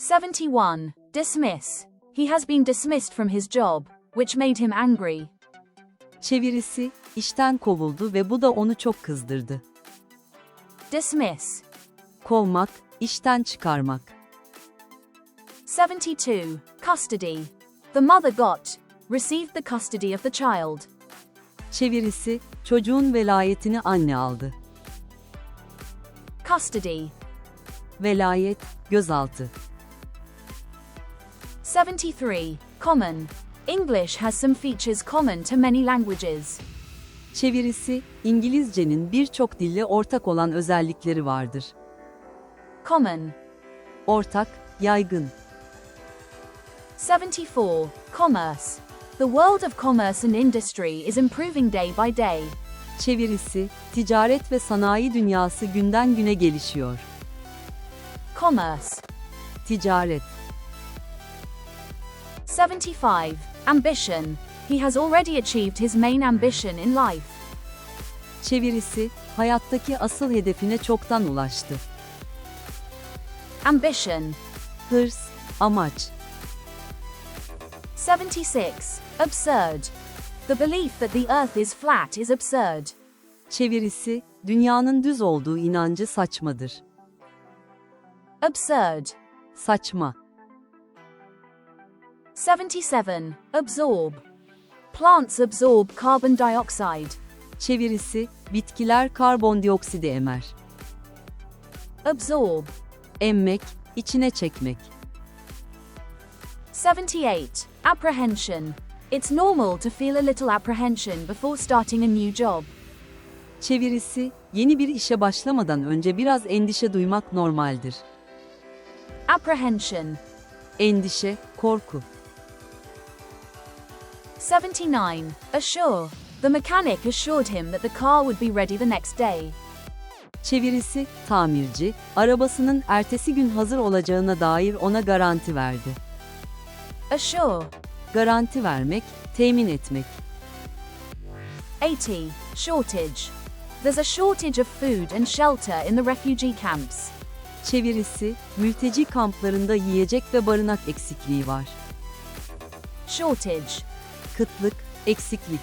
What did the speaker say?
71. Dismiss. He has been dismissed from his job, which made him angry. Çevirisi, işten kovuldu ve bu da onu çok kızdırdı. Dismiss. Kovmak, işten çıkarmak. 72. Custody. The mother got, received the custody of the child. Çevirisi, çocuğun velayetini anne aldı. Custody. Velayet, gözaltı. 73. Common. English has some features common to many languages. Çevirisi, İngilizcenin birçok dille ortak olan özellikleri vardır. Common. Ortak, yaygın. 74. Commerce. The world of commerce and industry is improving day by day. Çevirisi, ticaret ve sanayi dünyası günden güne gelişiyor. Commerce. Ticaret, 75. Ambition. He has already achieved his main ambition in life. çevirisi, hayattaki asıl hedefine çoktan ulaştı. Ambition. Hırs, amaç. 76. Absurd. The belief that the earth is flat is absurd. Çevirisi, dünyanın düz olduğu inancı saçmadır. Absurd. Saçma. 77. Absorb. Plants absorb carbon dioxide. Çevirisi, bitkiler karbondioksidi emer. Absorb. Emmek, içine çekmek. 78. Apprehension. It's normal to feel a little apprehension before starting a new job. Çevirisi, yeni bir işe başlamadan önce biraz endişe duymak normaldir. Apprehension. Endişe, korku. 79. Assure. The mechanic assured him that the car would be ready the next day. Çevirisi, tamirci, arabasının ertesi gün hazır olacağına dair ona garanti verdi. Assure. Garanti vermek, temin etmek. 80. Shortage. There's a shortage of food and shelter in the refugee camps. Çevirisi, mülteci kamplarında yiyecek ve barınak eksikliği var. Shortage. Kıtlık, eksiklik.